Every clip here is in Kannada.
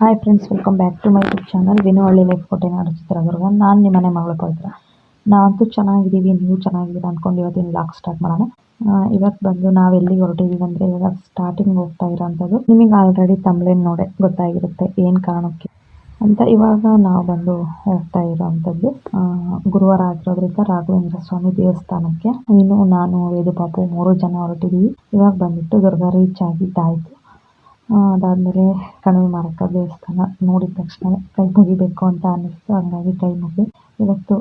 Hi friends welcome back to my YouTube channel Vinuvalli life ಕೋಟೆನಾಡು ಚಿತ್ರದುರ್ಗ ನಾನು ನಿಮ್ಮನೆ ಮಗಳು ಪವಿತ್ರ. ನಾವಂತೂ ಚೆನ್ನಾಗಿದ್ದೀವಿ, ನೀವು ಚೆನ್ನಾಗಿದ್ದೀರಾ ಅಂದ್ಕೊಂಡು ಇವತ್ತಿನ ಬ್ಲಾಗ್ ಸ್ಟಾರ್ಟ್ ಮಾಡೋಣ. ಇವತ್ತು ಬಂದು ನಾವು ಎಲ್ಲಿಗೆ ಹೊರಟಿದ್ದೀವಿ ಅಂದರೆ ಇವಾಗ ಸ್ಟಾರ್ಟಿಂಗ್ ಹೋಗ್ತಾ ಇರೋಂಥದ್ದು. ನಿಮಗೆ ಆಲ್ರೆಡಿ ತಮ್ಲೇನ್ ನೋಡೆ ಗೊತ್ತಾಗಿರುತ್ತೆ ಏನು ಕಾರಣಕ್ಕೆ ಅಂತ. ಇವಾಗ ನಾವು ಬಂದು ಹೋಗ್ತಾ ಇರೋವಂಥದ್ದು ಗುರುವಾರ ಆಗಿರೋದ್ರಿಂದ ರಾಘವೇಂದ್ರ ಸ್ವಾಮಿ ದೇವಸ್ಥಾನಕ್ಕೆ. ಇನ್ನು ನಾನು ವೇದು ಪಾಪು ಮೂರು ಜನ ಹೊರಟಿದ್ದೀವಿ ಇವಾಗ ಬಂದ್ಬಿಟ್ಟು ದುರ್ಗಾ ರೀಚ್ ಆಗಿದ್ದಾಯಿತು ಅದಾದಮೇಲೆ ಕಣಿವೆ ಮಾರಕ್ಕ ದೇವಸ್ಥಾನ ನೋಡಿದ ತಕ್ಷಣ ಕೈ ಮುಗಿಬೇಕು ಅಂತ ಅನ್ನಿಸ್ತು. ಹಂಗಾಗಿ ಕೈ ಮುಗಿ. ಇವತ್ತು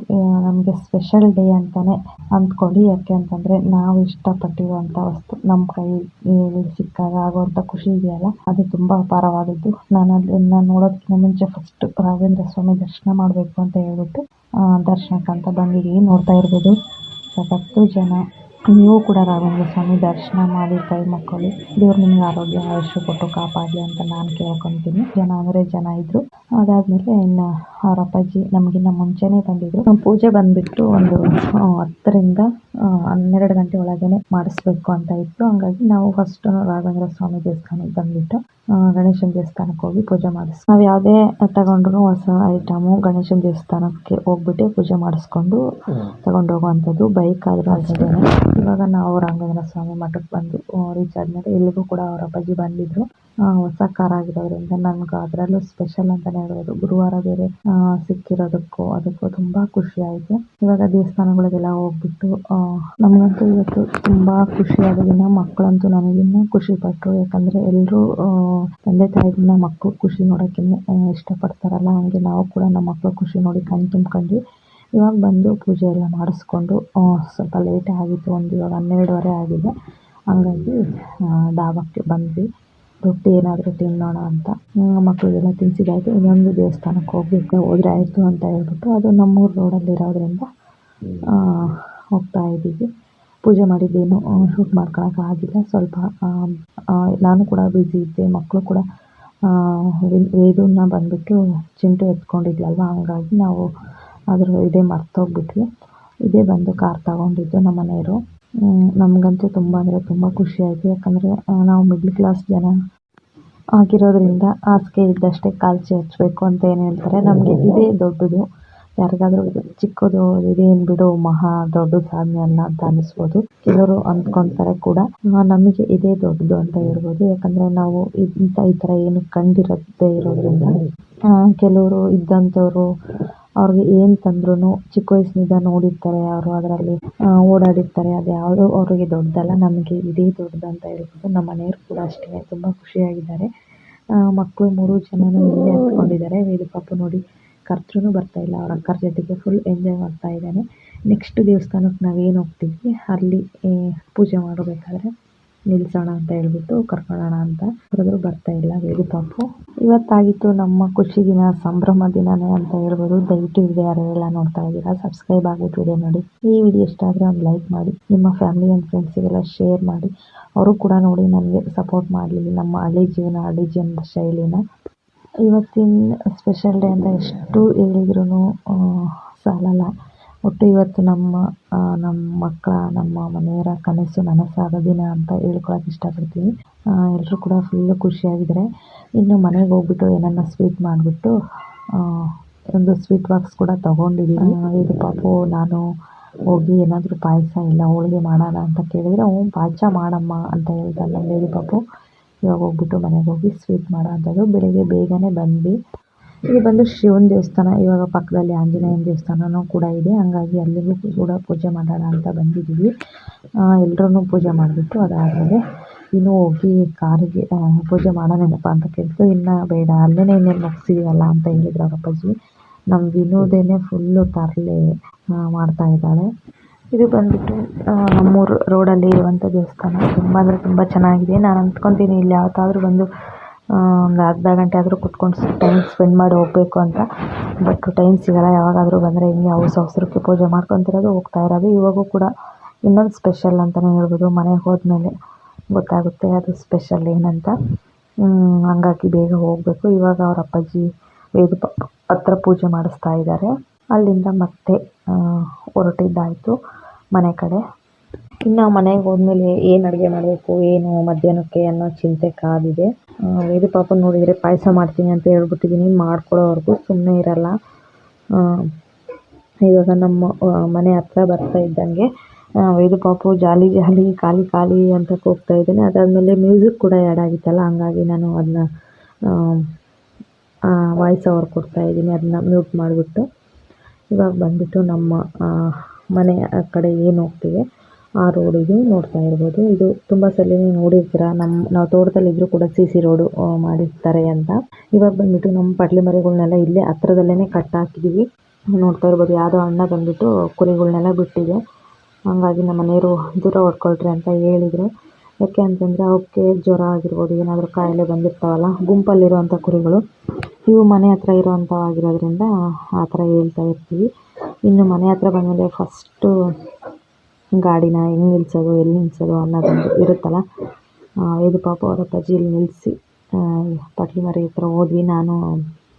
ನಮಗೆ ಸ್ಪೆಷಲ್ ಡೇ ಅಂತಲೇ ಅಂದ್ಕೊಳ್ಳಿ. ಯಾಕೆ ಅಂತಂದರೆ ನಾವು ಇಷ್ಟಪಟ್ಟಿರುವಂಥ ವಸ್ತು ನಮ್ಮ ಕೈಯಲ್ಲಿ ಸಿಕ್ಕಾಗ ಆಗುವಂಥ ಖುಷಿ ಇದೆಯಲ್ಲ, ಅದು ತುಂಬ ಅಪಾರವಾದದ್ದು. ನಾನು ಅದನ್ನು ನೋಡೋದಕ್ಕಿಂತ ಮುಂಚೆ ಫಸ್ಟ್ ರಾಘವೇಂದ್ರ ಸ್ವಾಮಿ ದರ್ಶನ ಮಾಡಬೇಕು ಅಂತ ಹೇಳ್ಬಿಟ್ಟು ದರ್ಶನಕ್ಕಂತ ಬಂದಿದ್ದೀವಿ ನೋಡ್ತಾ ಇರ್ಬೋದು. ಸಖತ್ತು ಜನ. ನೀವು ಕೂಡ ರಾಘವೇಂದ್ರ ಸ್ವಾಮಿ ದರ್ಶನ ಮಾಡಿ ಕೈ ಮಕ್ಕಳು. ದೇವ್ರು ನಿಮ್ಗೆ ಆರೋಗ್ಯ ಆಯುಷ್ಯ ಕೊಟ್ಟು ಕಾಪಾಡಲಿ ಅಂತ ನಾನು ಕೇಳ್ಕೊಂತೀನಿ. ಜನ ಜನ ಇದ್ರು. ಅದಾದ್ಮೇಲೆ ಇನ್ನು ಅವರ ಅಪ್ಪಾಜಿ ನಮಗಿನ್ನ ಮುಂಚೆನೇ ಬಂದಿದ್ರು. ಪೂಜೆ ಬಂದ್ಬಿಟ್ಟು ಒಂದು ಹತ್ತರಿಂದ ಹನ್ನೆರಡು ಗಂಟೆ ಒಳಗೇನೆ ಮಾಡಿಸ್ಬೇಕು ಅಂತ ಇತ್ತು. ಹಂಗಾಗಿ ನಾವು ಫಸ್ಟ್ ರಾಘವೇಂದ್ರ ಸ್ವಾಮಿ ದೇವಸ್ಥಾನಕ್ಕೆ ಬಂದ್ಬಿಟ್ಟು ಗಣೇಶನ ದೇವಸ್ಥಾನಕ್ಕೆ ಹೋಗಿ ಪೂಜೆ ಮಾಡಿಸ್ ನಾವು ಯಾವುದೇ ತಗೊಂಡ್ರು ಹೊಸ ಐಟಮು ಗಣೇಶನ ದೇವಸ್ಥಾನಕ್ಕೆ ಹೋಗ್ಬಿಟ್ಟು ಪೂಜೆ ಮಾಡಿಸ್ಕೊಂಡು ತಗೊಂಡು ಹೋಗುವಂಥದ್ದು ಬೈಕ್ ಆದರೂ ಅಷ್ಟೇ ಇವಾಗ ನಾವು ರಾಘವೇಂದ್ರ ಸ್ವಾಮಿ ಮಠಕ್ಕೆ ಬಂದು ರೀಚ್ ಆದಮೇಲೆ ಇಲ್ಲಿಗೂ ಕೂಡ ಅವರ ಅಪ್ಪಾಜಿ ಬಂದಿದ್ರು. ಹೊಸ ಕಾರ್ ಆಗಿರೋದ್ರಿಂದ ನನಗೆ ಅದರಲ್ಲೂ ಸ್ಪೆಷಲ್ ಅಂತಲೇ ಹೇಳ್ಬೋದು ಗುರುವಾರ ಬೇರೆ ಸಿಕ್ಕಿರೋದಕ್ಕೂ ಅದಕ್ಕೂ ತುಂಬ ಖುಷಿ ಆಯಿತು. ಇವಾಗ ದೇವಸ್ಥಾನಗಳಿಗೆಲ್ಲ ಹೋಗ್ಬಿಟ್ಟು ನಮಗಂತೂ ಇವತ್ತು ತುಂಬ ಖುಷಿಯಾದ ದಿನ. ಮಕ್ಕಳಂತೂ ನನಗಿನ್ನೂ ಖುಷಿ ಪಟ್ಟರು ಯಾಕಂದ್ರೆ ಎಲ್ಲರೂ ತಂದೆ ತಾಯಿಗಳನ್ನ ಮಕ್ಕಳು ಖುಷಿ ನೋಡೋಕ್ಕೆ ಇಷ್ಟಪಡ್ತಾರಲ್ಲ. ಹಂಗೆ ನಾವು ಕೂಡ ನಮ್ಮ ಮಕ್ಕಳು ಖುಷಿ ನೋಡಿ ಕಣ್ ತುಂಬ್ಕೊಂಡ್ವಿ ಇವಾಗ ಬಂದು ಪೂಜೆ ಎಲ್ಲ ಮಾಡಿಸ್ಕೊಂಡು ಸ್ವಲ್ಪ ಲೇಟ್ ಆಗಿತ್ತು. ಒಂದು ಇವಾಗ ಹನ್ನೆರಡುವರೆ ಆಗಿದೆ. ಹಂಗಾಗಿ ಡಾಬಕ್ಕೆ ಬಂದ್ವಿ. ರೊಟ್ಟಿ ಏನಾದರೂ ತಿನ್ನೋಣ ಅಂತ. ಮಕ್ಕಳಿಗೆಲ್ಲ ತಿನ್ಸಿದಾಯ್ತು. ಇನ್ನೊಂದು ದೇವಸ್ಥಾನಕ್ಕೆ ಹೋಗ್ಬೇಕು ಹೋದ್ರೆ ಆಯಿತು ಅಂತ ಹೇಳ್ಬಿಟ್ಟು ಅದು ನಮ್ಮೂರು ರೋಡಲ್ಲಿ ಇರೋದ್ರಿಂದ ಆ, ಹೋಗ್ತಾ ಇದ್ದೀವಿ. ಪೂಜೆ ಮಾಡಿದ್ದೇನು ಶೂಟ್ ಮಾಡ್ಕೊಳಕ್ಕೆ ಆಗಿಲ್ಲ. ಸ್ವಲ್ಪ ನಾನು ಕೂಡ ಬ್ಯುಸಿ ಇದ್ದೆ, ಮಕ್ಕಳು ಕೂಡ ವೇದೂನ ಬಂದುಬಿಟ್ಟು ಚಿಂಟು ಎತ್ಕೊಂಡಿದ್ಲಲ್ವ, ಹಂಗಾಗಿ ನಾವು ಅದ್ರ ಇದೇ ಮರ್ತೋಗ್ಬಿಟ್ವಿ. ಇದೇ ಬಂದು ಕಾರ್ ತಗೊಂಡಿದ್ದು ನಮ್ಮ ಮನೆಯವರು ನಮಗಂತೂ ತುಂಬ ಅಂದರೆ ತುಂಬ ಖುಷಿಯಾಯಿತು ಯಾಕಂದರೆ ನಾವು ಮಿಡ್ಲ್ ಕ್ಲಾಸ್ ಜನ ಆಗಿರೋದ್ರಿಂದ, ಹಾಸಿಗೆ ಇದ್ದಷ್ಟೇ ಕಾಲು ಚಾಚಬೇಕು ಅಂತ ಏನು ಹೇಳ್ತಾರೆ. ನಮಗೆ ಇದೇ ದೊಡ್ಡದು. ಯಾರಿಗಾದ್ರೂ ಇದು ಚಿಕ್ಕದು ಇದೇನ್ ಬಿಡು, ಮಹಾ ದೊಡ್ಡ ಸಾಧನೆ ಅಲ್ಲ ಅಂತ ಅನ್ನಿಸಬಹುದು ಕೆಲವರು ಅಂದ್ಕೊಂತಾರೆ ಕೂಡ. ನಮಗೆ ಇದೇ ದೊಡ್ಡದು ಅಂತ ಹೇಳಬಹುದು ಯಾಕಂದ್ರೆ ನಾವು ಇಂತ ಈ ತರ ಏನು ಕಂಡಿರದೆ ಇರೋದ್ರಿಂದ. ಕೆಲವರು ಇದ್ದಂತವರು ಅವ್ರಿಗೆ ಏನ್ ತಂದ್ರೂ ಚಿಕ್ಕ ವಯಸ್ಸಿನಿಂದ ನೋಡಿರ್ತಾರೆ ಅವರು ಅದರಲ್ಲಿ ಓಡಾಡಿರ್ತಾರೆ. ಅದು ಯಾವುದು ಅವರಿಗೆ ದೊಡ್ಡದಲ್ಲ, ನಮಗೆ ಇದೇ ದೊಡ್ಡದು ಅಂತ ಹೇಳ್ಬೋದು. ನಮ್ಮ ಮನೆಯವರು ಕೂಡ ಅಷ್ಟೇ. ತುಂಬಾ ಖುಷಿಯಾಗಿದ್ದಾರೆ. ಮಕ್ಕಳು ಮೂರು ಜನನು ಇಲ್ಲೇ ಹತ್ಕೊಂಡಿದ್ದಾರೆ ವೇದು ಪಾಪು ನೋಡಿ ಕರ್ತೃನೂ ಬರ್ತಾ ಇಲ್ಲ. ಅವ್ರ ಅಕ್ಕರ ಜೊತೆಗೆ ಫುಲ್ ಎಂಜಾಯ್ ಮಾಡ್ತಾ ಇದ್ದಾನೆ. ನೆಕ್ಸ್ಟ್ ದೇವಸ್ಥಾನಕ್ಕೆ ನಾವೇನು ಹೋಗ್ತೀವಿ? ಅಲ್ಲಿ ಪೂಜೆ ಮಾಡಬೇಕಾದ್ರೆ ನಿಲ್ಸೋಣ ಅಂತ ಹೇಳ್ಬಿಟ್ಟು ಕರ್ಕೊಳ್ಳೋಣ ಅಂತ ಕರೆದ್ರು ಬರ್ತಾ ಇಲ್ಲ ಬೇಗ ಪಾಪು. ಇವತ್ತಾಗಿತ್ತು ನಮ್ಮ ಖುಷಿ ದಿನ, ಸಂಭ್ರಮ ದಿನನೇ ಅಂತ ಹೇಳ್ಬೋದು. ದಯವಿಟ್ಟು ವಿಡಿಯೋ ಎಲ್ಲ ನೋಡ್ತಾ ಇದ್ದೀರಾ ಸಬ್ಸ್ಕ್ರೈಬ್ ಆಗಿಬಿಟ್ಟು ವಿಡಿಯೋ ನೋಡಿ. ಈ ವಿಡಿಯೋ ಇಷ್ಟ ಆದರೆ ಒಂದು ಲೈಕ್ ಮಾಡಿ, ನಿಮ್ಮ ಫ್ಯಾಮಿಲಿ ಆ್ಯಂಡ್ ಫ್ರೆಂಡ್ಸಿಗೆಲ್ಲ ಶೇರ್ ಮಾಡಿ. ಅವರು ಕೂಡ ನೋಡಿ ನನಗೆ ಸಪೋರ್ಟ್ ಮಾಡಲಿ, ನಮ್ಮ ಹಳ್ಳಿ ಜೀವನ ಹಳ್ಳಿ ಜೀವನದ ಶೈಲಿನ. ಇವತ್ತಿನ ಸ್ಪೆಷಲ್ ಡೇ ಅಂತ ಎಷ್ಟು ಹೇಳಿದ್ರು ಸಾಲಲ್ಲ. ಒಟ್ಟು ಇವತ್ತು ನಮ್ಮ ನಮ್ಮ ಮಕ್ಕಳ ನಮ್ಮ ಮನೆಯವರ ಕನಸು ನನಸಾಗೋ ದಿನ ಅಂತ ಹೇಳ್ಕೊಳಕ್ಕೆ ಇಷ್ಟಪಡ್ತೀನಿ. ಎಲ್ಲರೂ ಕೂಡ ಫುಲ್ಲು ಖುಷಿಯಾಗಿದ್ದಾರೆ ಇನ್ನು ಮನೆಗೆ ಹೋಗ್ಬಿಟ್ಟು ಏನನ್ನ ಸ್ವೀಟ್ ಮಾಡಿಬಿಟ್ಟು ಒಂದು ಸ್ವೀಟ್ ಬಾಕ್ಸ್ ಕೂಡ ತೊಗೊಂಡಿದ್ದೀನಿ ಇದು ಪಾಪು ನಾನು ಹೋಗಿ ಏನಾದರೂ ಪಾಯಸ ಇಲ್ಲ ಹೋಳಿಗೆ ಮಾಡೋಣ ಅಂತ ಕೇಳಿದರೆ ಹ್ಞೂ ಪಾಯಸ ಮಾಡಮ್ಮ ಅಂತ ಹೇಳ್ತಾರೆ ನಮ್ಮ ಬೇಬಿ ಪಾಪು. ಇವಾಗ ಹೋಗ್ಬಿಟ್ಟು ಮನೆಗೆ ಹೋಗಿ ಸ್ವೀಟ್ ಮಾಡೋ ಅಂಥದ್ದು ಬೆಳಿಗ್ಗೆ ಬೇಗನೆ ಬಂದ್ವಿ. ಇಲ್ಲಿ ಬಂದು ಶಿವನ ದೇವಸ್ಥಾನ, ಇವಾಗ ಪಕ್ಕದಲ್ಲಿ ಆಂಜನೇಯನ ದೇವಸ್ಥಾನವೂ ಕೂಡ ಇದೆ. ಹಂಗಾಗಿ ಅಲ್ಲಿಗೂ ಕೂಡ ಪೂಜೆ ಮಾಡೋಣ ಅಂತ ಬಂದಿದ್ದೀವಿ. ಎಲ್ಲರೂ ಪೂಜೆ ಮಾಡಿಬಿಟ್ಟು ಅದಾದಮೇಲೆ ಇನ್ನೂ ಹೋಗಿ ಕಾರಿಗೆ ಪೂಜೆ ಮಾಡೋಣೇನಪ್ಪ ಅಂತ ಕೇಳ್ತು ಇನ್ನು ಬೇಡ ಅಲ್ಲೇ ಇನ್ನೇನು ಮುಗಿಸಿದೀವಲ್ಲ ಅಂತ ಹೇಳಿದ್ರು ಅಪ್ಪಾಜಿ. ನಮ್ಮ ವಿನೋದೇನೆ ಫುಲ್ಲು ತರಲೆ ಮಾಡ್ತಾ ಇದ್ದಾಳೆ. ಇದು ಬಂದ್ಬಿಟ್ಟು ನಮ್ಮೂರು ನಮ್ಮೂರು ಅಲ್ಲಿ ಇರುವಂಥ ದೇವಸ್ಥಾನ. ತುಂಬಾ ಅಂದ್ರೆ ತುಂಬಾ ಚೆನ್ನಾಗಿದೆ. ನಾನು ಅಂದ್ಕೊಂತೀನಿ ಇಲ್ಲಿ ಯಾವತ್ತಾದ್ರೂ ಬಂದು ಒಂದು ಅರ್ಧ ಗಂಟೆ ಆದರೂ ಕುತ್ಕೊಂಡು ಟೈಮ್ ಸ್ಪೆಂಡ್ ಮಾಡಿ ಹೋಗಬೇಕು ಅಂತ. ಬಟ್ ಟೈಮ್ ಸಿಗಲ್ಲ. ಯಾವಾಗಾದರೂ ಬಂದರೆ ಹಿಂಗೆ ಅವಸರ ಅವಸರಕ್ಕೆ ಪೂಜೆ ಮಾಡ್ಕೊತಿರೋದು ಹೋಗ್ತಾ ಇರೋದು. ಇವಾಗೂ ಕೂಡ ಇನ್ನೊಂದು ಸ್ಪೆಷಲ್ ಅಂತಲೇ ಹೇಳ್ಬೋದು. ಮನೆಗೆ ಹೋದ್ಮೇಲೆ ಗೊತ್ತಾಗುತ್ತೆ ಅದು ಸ್ಪೆಷಲ್ ಏನಂತ. ಹಂಗಾಗಿ ಬೇಗ ಹೋಗಬೇಕು. ಇವಾಗ ಅವ್ರ ಅಪ್ಪಾಜಿ ವೇದ ಹತ್ರ ಪೂಜೆ ಮಾಡಿಸ್ತಾ ಇದ್ದಾರೆ. ಅಲ್ಲಿಂದ ಮತ್ತೆ ಹೊರಟಿದ್ದಾಯಿತು ಮನೆ ಕಡೆ. ಇನ್ನು ಮನೆಗೆ ಹೋದ್ಮೇಲೆ ಏನು ಅಡುಗೆ ಮಾಡಬೇಕು, ಏನು ಮಧ್ಯಾಹ್ನಕ್ಕೆ ಅನ್ನೋ ಚಿಂತೆ ಕಾದಿದೆ. ಇದು ಪಾಪ ನೋಡಿದರೆ ಪಾಯಸ ಮಾಡ್ತೀನಿ ಅಂತ ಹೇಳ್ಬಿಟ್ಟಿದ್ದೀನಿ, ಮಾಡ್ಕೊಳ್ಳೋವರೆಗೂ ಸುಮ್ಮನೆ ಇರಲ್ಲ. ಇವಾಗ ನಮ್ಮ ಮನೆ ಹತ್ರ ಬರ್ತಾ ಇದ್ದಂಗೆ ಇದು ಪಾಪು ಜಾಲಿ ಜಾಲಿ, ಖಾಲಿ ಖಾಲಿ ಅಂತ ಕೂಗ್ತಾ ಇದ್ದೀನಿ. ಅದಾದಮೇಲೆ ಮ್ಯೂಸಿಕ್ ಕೂಡ ಆ್ಯಡ್ ಆಗಿತ್ತಲ್ಲ, ಹಂಗಾಗಿ ನಾನು ಅದನ್ನ ವಾಯ್ಸ್ ಓವರ್ ಕೊಡ್ತಾ ಇದ್ದೀನಿ, ಅದನ್ನ ಮ್ಯೂಟ್ ಮಾಡಿಬಿಟ್ಟು. ಇವಾಗ ಬಂದ್ಬಿಟ್ಟು ನಮ್ಮ ಮನೆ ಆ ಕಡೆ ಏನು ಹೋಗ್ತೀವಿ, ಆ ರೋಡಿಗೆ ನೋಡ್ತಾ ಇರ್ಬೋದು. ಇದು ತುಂಬ ಸಲ ನೀವು ನೋಡಿರ್ತೀರ ನಮ್ಮ ನಾವು ತೋಟದಲ್ಲಿ ಇದ್ರೂ ಕೂಡ ಸಿ ಸಿ ರೋಡು ಮಾಡಿರ್ತಾರೆ ಅಂತ. ಇವಾಗ ಬಂದ್ಬಿಟ್ಟು ನಮ್ಮ ಪಟ್ಲಿ ಮರಿಗಳನ್ನೆಲ್ಲ ಇಲ್ಲೇ ಹತ್ರದಲ್ಲೇ ಕಟ್ ಹಾಕಿದ್ದೀವಿ ನೋಡ್ತಾ ಇರ್ಬೋದು, ಯಾವುದೋ ಅಣ್ಣ ಬಂದ್ಬಿಟ್ಟು ಕುರಿಗಳನ್ನೆಲ್ಲ ಬಿಟ್ಟಿದೆ. ಹಂಗಾಗಿ ನಮ್ಮ ಮನೆಯವರು ದೂರ ಹೊಡ್ಕೊಳ್ರಿ ಅಂತ ಹೇಳಿದರು. ಯಾಕೆ ಅಂತಂದರೆ ಅವಕ್ಕೆ ಜ್ವರ ಆಗಿರ್ಬೋದು, ಏನಾದರೂ ಕಾಯಿಲೆ ಬಂದಿರ್ತಾವಲ್ಲ, ಗುಂಪಲ್ಲಿರುವಂಥ ಕುರಿಗಳು, ಇವು ಮನೆ ಹತ್ರ ಇರೋವಂಥವಾಗಿರೋದ್ರಿಂದ ಆ ಥರ ಹೇಳ್ತಾ ಇರ್ತೀವಿ. ಇನ್ನು ಮನೆ ಹತ್ರ ಬಂದಮೇಲೆ ಫಸ್ಟು ಗಾಡಿನ ಹೆಂಗೆ ನಿಲ್ಲಿಸೋದು ಎಲ್ಲಿ ನಿಲ್ಲಿಸೋದು ಅನ್ನೋದೊಂದು ಇರುತ್ತಲ್ಲ ಇದು ಪಾಪ ಅವರ ಅಪ್ಪಾಜಿ ಇಲ್ಲಿ ನಿಲ್ಲಿಸಿ ಪಟ್ಲಿ ಮರಿ ಹತ್ರ ಹೋದ್ವಿ, ನಾನು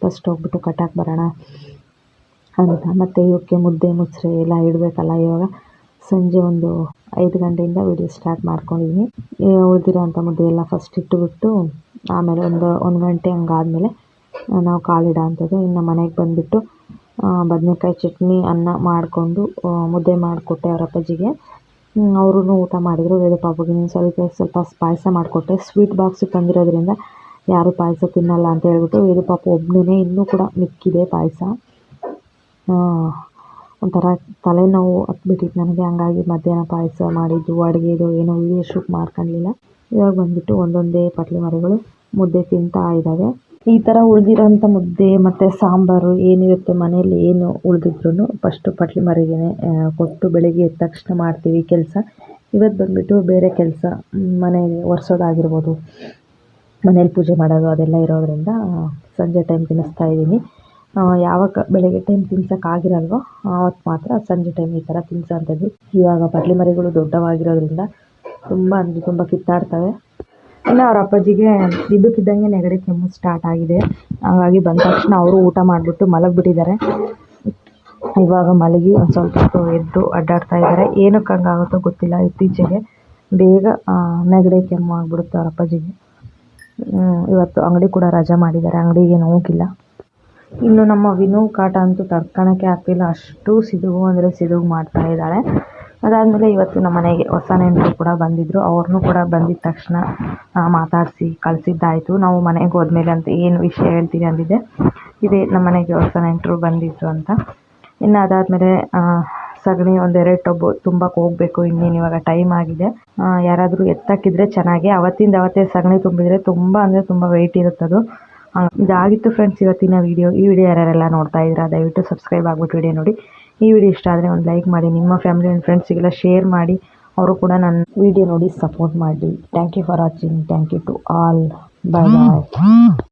ಫಸ್ಟ್ ಹೋಗ್ಬಿಟ್ಟು ಕಟ್ಟಾಕಿ ಬರೋಣ ಅಂತ. ಮತ್ತು ಇವಕ್ಕೆ ಮುದ್ದೆ, ಮುಸ್ರೆ ಎಲ್ಲ ಇಡಬೇಕಲ್ಲ ಇವಾಗ. ಸಂಜೆ ಒಂದು ಐದು ಗಂಟೆಯಿಂದ ವಿಡಿಯೋ ಸ್ಟಾರ್ಟ್ ಮಾಡ್ಕೊಂಡಿದ್ದೀನಿ ಉಳಿದಿರೋಂಥ ಮುದ್ದೆ ಎಲ್ಲ ಫಸ್ಟ್ ಇಟ್ಟುಬಿಟ್ಟು, ಆಮೇಲೆ ಒಂದು ಒಂದು ಗಂಟೆ ಹಂಗಾದ್ಮೇಲೆ ನಾವು ಕಾಲಿಡೋ ಅಂಥದ್ದು ಇನ್ನು ಮನೆಗೆ ಬಂದುಬಿಟ್ಟು ಬದನೆಕಾಯಿ ಚಟ್ನಿ, ಅನ್ನ ಮಾಡಿಕೊಂಡು ಮುದ್ದೆ ಮಾಡಿಕೊಟ್ಟೆ ಅವರ ಅಪ್ಪಾಜಿಗೆ. ಅವರು ಊಟ ಮಾಡಿದರು. ವೇದ ಪಾಪಗೆ ನೀನು ಸ್ವಲ್ಪ ಸ್ವಲ್ಪ ಪಾಯಸ ಮಾಡಿಕೊಟ್ಟೆ. ಸ್ವೀಟ್ ಬಾಕ್ಸು ತಂದಿರೋದ್ರಿಂದ ಯಾರೂ ಪಾಯಸ ತಿನ್ನಲ್ಲ ಅಂತ ಹೇಳ್ಬಿಟ್ಟು ವೇದ ಪಾಪ ಒಬ್ಬನೇ ಇನ್ನೂ ಕೂಡ ಮಿಕ್ಕಿದೆ ಪಾಯಸ. ಒಂಥರ ತಲೆನೋವು ಹತ್ಬಿಟ್ಟಿತ್ತು ನನಗೆ. ಹಂಗಾಗಿ ಮಧ್ಯಾಹ್ನ ಪಾಯಸ ಮಾಡಿದ್ದು, ಅಡುಗೆದು ಏನೋ ವೀಡಿಯೋ ಶೂಟ್ ಮಾಡ್ಕೊಳ್ಳಿಲ್ಲ ಇವಾಗ ಬಂದ್ಬಿಟ್ಟು ಒಂದೊಂದೇ ಪಟ್ಲಿ ಮರಿಗಳು ಮುದ್ದೆ ತಿಂತಾ ಇದ್ದಾವೆ. ಈ ಥರ ಉಳಿದಿರೋಂಥ ಮುದ್ದೆ ಮತ್ತು ಸಾಂಬಾರು ಏನಿರುತ್ತೆ ಮನೆಯಲ್ಲಿ, ಏನು ಉಳಿದಿದ್ರು ಫಸ್ಟು ಪಟ್ಲಿ ಮರಿಗೆ ಕೊಟ್ಟು ಬೆಳಗ್ಗೆ ಎದ್ದ ತಕ್ಷಣ ಮಾಡ್ತೀವಿ ಕೆಲಸ. ಇವತ್ತು ಬಂದ್ಬಿಟ್ಟು ಬೇರೆ ಕೆಲಸ ಮನೆ ಒರೆಸೋದಾಗಿರ್ಬೋದು. ಮನೇಲಿ ಪೂಜೆ ಮಾಡೋದು ಅದೆಲ್ಲ ಇರೋದ್ರಿಂದ ಸಂಜೆ ಟೈಮ್ ತಿನ್ನಿಸ್ತಾ ಇದ್ದೀನಿ. ಯಾವಾಗ ಬೆಳಗ್ಗೆ ಟೈಮ್ ತಿನ್ಸೋಕ್ಕಾಗಿರಲ್ವೋ ಆವತ್ತು ಮಾತ್ರ ಸಂಜೆ ಟೈಮ್ ಈ ಥರ ತಿನ್ಸೋಂಥದ್ದು ಇವಾಗ ಪರ್ಲಿ ಮರಿಗಳು ದೊಡ್ಡವಾಗಿರೋದ್ರಿಂದ ತುಂಬ ಅಂದರೆ ತುಂಬ ಕಿತ್ತಾಡ್ತವೆ ಇನ್ನು ಅವ್ರ ಅಪ್ಪಾಜಿಗೆ ಇದ್ದಕ್ಕಿದ್ದಂಗೆ ನೆಗಡಿ ಕೆಮ್ಮು ಸ್ಟಾರ್ಟ್ ಆಗಿದೆ. ಹಾಗಾಗಿ ಬಂದ ತಕ್ಷಣ ಅವರು ಊಟ ಮಾಡಿಬಿಟ್ಟು ಮಲಗಿಬಿಟ್ಟಿದ್ದಾರೆ. ಇವಾಗ ಮಲಗಿ ಒಂದು ಸ್ವಲ್ಪ ಹೊತ್ತು ಎದ್ದು ಅಡ್ಡಾಡ್ತಾ ಇದ್ದಾರೆ. ಏನಕ್ಕೆ ಹಂಗಾಗುತ್ತೋ ಗೊತ್ತಿಲ್ಲ ಇತ್ತೀಚೆಗೆ. ಬೇಗ ನೆಗಡಿ ಕೆಮ್ಮು ಆಗಿಬಿಡುತ್ತೆ ಅವ್ರ ಅಪ್ಪಾಜಿಗೆ. ಇವತ್ತು ಅಂಗಡಿ ಕೂಡ ರಜೆ ಮಾಡಿದ್ದಾರೆ. ಅಂಗಡಿಗೆ ಹೋಗಿಲ್ಲ ಇನ್ನು ನಮ್ಮ ವಿನು ಕಾಟ ಅಂತೂ ತಡ್ಕೊಳಕ್ಕೆ ಆಗ್ತಿಲ್ಲ. ಅಷ್ಟು ಸಿದುಗು ಅಂದರೆ ಸಿದುಗು ಮಾಡ್ತಾ ಇದ್ದಾಳೆ. ಅದಾದಮೇಲೆ ಇವತ್ತು ನಮ್ಮ ಮನೆಗೆ ಹೊಸ ನೆಂಟರು ಕೂಡ ಬಂದಿದ್ದರು ಅವ್ರನ್ನೂ ಕೂಡ ಬಂದಿದ್ದ ತಕ್ಷಣ ಮಾತಾಡಿಸಿ, ಕಳಿಸಿದ್ದಾಯಿತು. ನಾವು ಮನೆಗೆ ಹೋದ್ಮೇಲೆ ಅಂತ ಏನು ವಿಷಯ ಹೇಳ್ತೀನಿ ಅಂದಿದ್ದೆ. ಇದೇ ನಮ್ಮ ಮನೆಗೆ ಹೊಸ ನೆಂಟರು ಬಂದಿದ್ದರು ಅಂತ. ಇನ್ನು ಅದಾದಮೇಲೆ ಸಗಣಿ ಒಂದೆರಡು ಟಬ್ಬು ತುಂಬಕ್ಕೆ ಹೋಗಬೇಕು. ಇನ್ನೇನು ಇವಾಗ ಟೈಮ್ ಆಗಿದೆ. ಯಾರಾದರೂ ಎತ್ತಕ್ಕಿದ್ರೆ ಚೆನ್ನಾಗಿ. ಅವತ್ತಿಂದ ಅವತ್ತೇ ಸಗಣಿ ತುಂಬಿದರೆ ತುಂಬ ಅಂದರೆ ತುಂಬ ವೆಯ್ಟ್ ಇರುತ್ತದು. ಇದಾಗಿತ್ತು ಫ್ರೆಂಡ್ಸ್ ಇವತ್ತಿನ ವಿಡಿಯೋ ಈ ವಿಡಿಯೋ ಯಾರ್ಯಾರೆಲ್ಲ ನೋಡ್ತಾ ಇದ್ದೀರಾ, ದಯವಿಟ್ಟು ಸಬ್ಸ್ಕ್ರೈಬ್ ಆಗ್ಬಿಟ್ಟು ವಿಡಿಯೋ ನೋಡಿ. ಈ ವಿಡಿಯೋ ಇಷ್ಟ ಆದರೆ ಒಂದು ಲೈಕ್ ಮಾಡಿ, ನಿಮ್ಮ ಫ್ಯಾಮಿಲಿ ಆ್ಯಂಡ್ ಫ್ರೆಂಡ್ಸಿಗೆಲ್ಲ ಶೇರ್ ಮಾಡಿ, ಅವರು ಕೂಡ ನನ್ನ ವಿಡಿಯೋ ನೋಡಿ ಸಪೋರ್ಟ್ ಮಾಡಿ thank you for watching thank you to all bye bye